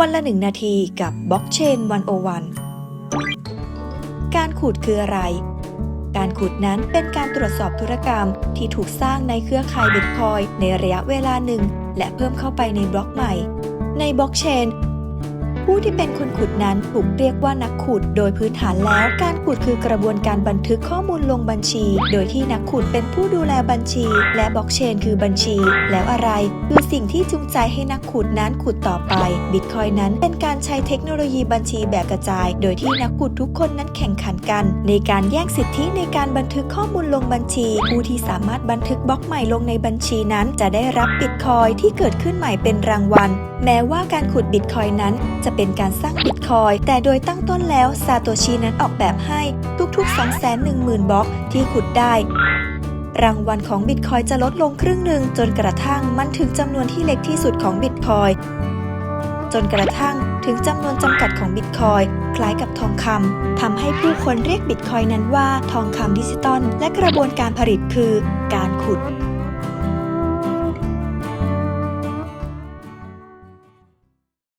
วันละหนึ่งนาทีกับบล็อกเชนวันโอวันการขูดคืออะไร การขูดนั้นเป็นการตรวจสอบธุรกรรมที่ถูกสร้างในเครือข่ายบิตคอยในระยะเวลาหนึ่ง และเพิ่มเข้าไปในบล็อกใหม่ ในบล็อกเชน ผู้ที่เป็นคนขุดนั้นถูกเรียกว่านักขุด โดยพื้นฐานแล้วการขุดคือกระบวนการบันทึกข้อมูลลงบัญชี โดยที่นักขุดเป็นผู้ดูแลบัญชี และบล็อกเชนคือบัญชี แล้วอะไร คือสิ่งที่จูงใจให้นักขุดนั้นขุดต่อไปบิตคอยนั้นเป็นการใช้เทคโนโลยีบัญชีแบบกระจาย โดยที่นักขุดทุกคนนั้นแข่งขันกัน ในการแย่งสิทธิในการบันทึกข้อมูลลงบัญชี ผู้ที่สามารถบันทึกบล็อกใหม่ลงในบัญชีนั้น จะได้รับบิตคอยที่เกิดขึ้นใหม่เป็นรางวัล แม้ว่าการขุดบิตคอยนั้นจะเป็นการสร้างบิตคอยแต่โดยตั้งต้นแล้วซาโตชินั้นออกแบบให้ทุกๆ 210,000 บล็อกที่ขุดได้ รางวัลของบิตคอยจะลดลงครึ่งหนึ่งจนกระทั่งมันถึงจำนวนที่เล็กที่สุดของบิตคอยจนกระทั่งถึงจำนวนจำกัดของบิตคอยคล้ายกับทองคำทำให้ผู้คนเรียกบิตคอยนั้นว่าทองคำดิจิตอลและกระบวนการผลิตคือการขุด